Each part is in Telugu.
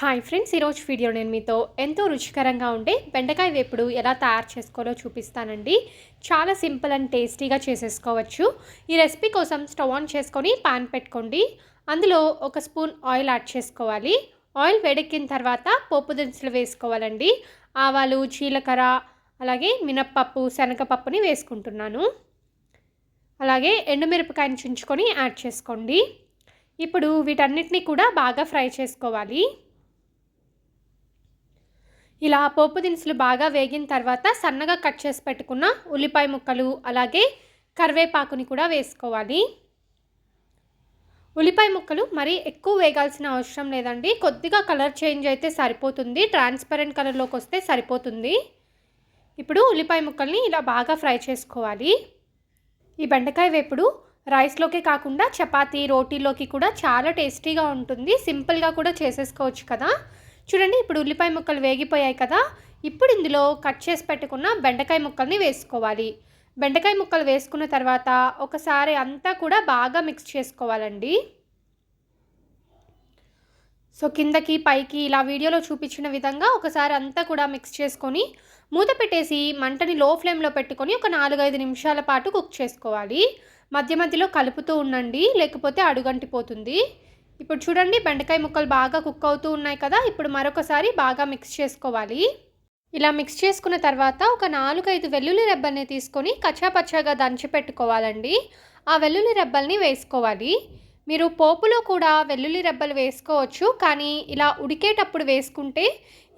హాయ్ ఫ్రెండ్స్ ఈరోజు వీడియో నేను మీతో ఎంతో రుచికరంగా ఉండే బెండకాయ వేపుడు ఎలా తయారు చేసుకోవాలో చూపిస్తానండి. చాలా సింపుల్ అండ్ టేస్టీగా చేసేసుకోవచ్చు. ఈ రెసిపీ కోసం స్టవ్ ఆన్ చేసుకొని పాన్ పెట్టుకోండి. అందులో ఒక స్పూన్ ఆయిల్ యాడ్ చేసుకోవాలి. ఆయిల్ వేడెక్కిన తర్వాత పోపు దినుసులు వేసుకోవాలండి. ఆవాలు జీలకర్ర అలాగే మినప్పప్పు శనగపప్పుని వేసుకుంటున్నాను. అలాగే ఎండుమిరపకాయని చుంచుకొని యాడ్ చేసుకోండి. ఇప్పుడు వీటన్నిటిని కూడా బాగా ఫ్రై చేసుకోవాలి. ఇలా పోపు దినుసులు బాగా వేగిన తర్వాత సన్నగా కట్ చేసి పెట్టుకున్న ఉల్లిపాయ ముక్కలు అలాగే కరివేపాకుని కూడా వేసుకోవాలి. ఉల్లిపాయ ముక్కలు మరీ ఎక్కువ వేగాల్సిన అవసరం లేదండి. కొద్దిగా కలర్ చేంజ్ అయితే సరిపోతుంది. ట్రాన్స్పరెంట్ కలర్లోకి వస్తే సరిపోతుంది. ఇప్పుడు ఉల్లిపాయ ముక్కల్ని ఇలా బాగా ఫ్రై చేసుకోవాలి. ఈ బెండకాయ వేపుడు రైస్లోకి కాకుండా చపాతీ రోటీలోకి కూడా చాలా టేస్టీగా ఉంటుంది. సింపుల్గా కూడా చేసేసుకోవచ్చు కదా. చూడండి ఇప్పుడు ఉల్లిపాయ ముక్కలు వేగిపోయాయి కదా. ఇప్పుడు ఇందులో కట్ చేసి పెట్టుకున్న బెండకాయ ముక్కల్ని వేసుకోవాలి. బెండకాయ ముక్కలు వేసుకున్న తర్వాత ఒకసారి అంతా కూడా బాగా మిక్స్ చేసుకోవాలండి. సో కిందకి పైకి ఇలా వీడియోలో చూపించిన విధంగా ఒకసారి అంతా కూడా మిక్స్ చేసుకొని మూత పెట్టేసి మంటని లో ఫ్లేమ్లో పెట్టుకొని ఒక నాలుగైదు నిమిషాల పాటు కుక్ చేసుకోవాలి. మధ్య మధ్యలో కలుపుతూ ఉండండి లేకపోతే అడుగంటిపోతుంది. ఇప్పుడు చూడండి బెండకాయ ముక్కలు బాగా కుక్ అవుతూ ఉన్నాయి కదా ఇప్పుడు మరొకసారి బాగా మిక్స్ చేసుకోవాలి. ఇలా మిక్స్ చేసుకున్న తర్వాత ఒక నాలుగైదు వెల్లుల్లి రెబ్బల్ని తీసుకొని కచ్చాపచ్చాగా దంచి పెట్టుకోవాలండి. ఆ వెల్లుల్లి రెబ్బల్ని వేసుకోవాలి. మీరు పోపులో కూడా వెల్లుల్లి రెబ్బలు వేసుకోవచ్చు కానీ ఇలా ఉడికేటప్పుడు వేసుకుంటే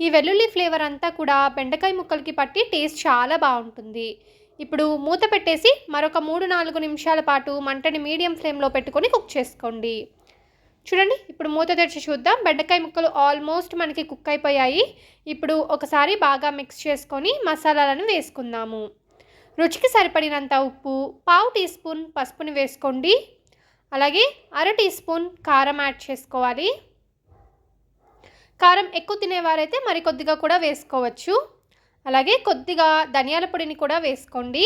ఈ వెల్లుల్లి ఫ్లేవర్ అంతా కూడా బెండకాయ ముక్కలకి పట్టి టేస్ట్ చాలా బాగుంటుంది. ఇప్పుడు మూత పెట్టేసి మరొక మూడు నాలుగు నిమిషాల పాటు మంటని మీడియం ఫ్లేమ్లో పెట్టుకొని కుక్ చేసుకోండి. చూడండి ఇప్పుడు మూత తెరిచి చూద్దాం. బెండకాయ ముక్కలు ఆల్మోస్ట్ మనకి కుక్ అయిపోయాయి. ఇప్పుడు ఒకసారి బాగా మిక్స్ చేసుకొని మసాలాలను వేసుకుందాము. రుచికి సరిపడినంత ఉప్పు పావు టీ స్పూన్ పసుపుని వేసుకోండి. అలాగే అర టీ స్పూన్ కారం యాడ్ చేసుకోవాలి. కారం ఎక్కువ తినేవారైతే మరి కొద్దిగా కూడా వేసుకోవచ్చు. అలాగే కొద్దిగా ధనియాల పొడిని కూడా వేసుకోండి.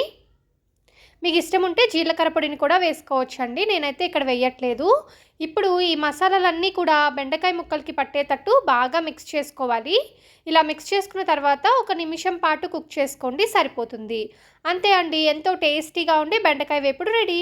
మీకు ఇష్టం ఉంటే జీలకర్ర పొడిని కూడా వేసుకోవచ్చు అండి నేనైతే ఇక్కడ వేయట్లేదు. ఇప్పుడు ఈ మసాలాలన్నీ కూడా బెండకాయ ముక్కలకి పట్టేటట్టు బాగా మిక్స్ చేసుకోవాలి. ఇలా మిక్స్ చేసుకున్న తర్వాత ఒక నిమిషం పాటు కుక్ చేసుకోండి సరిపోతుంది. అంతే అండి. ఎంతో టేస్టీగా ఉండి బెండకాయ వేపుడు రెడీ.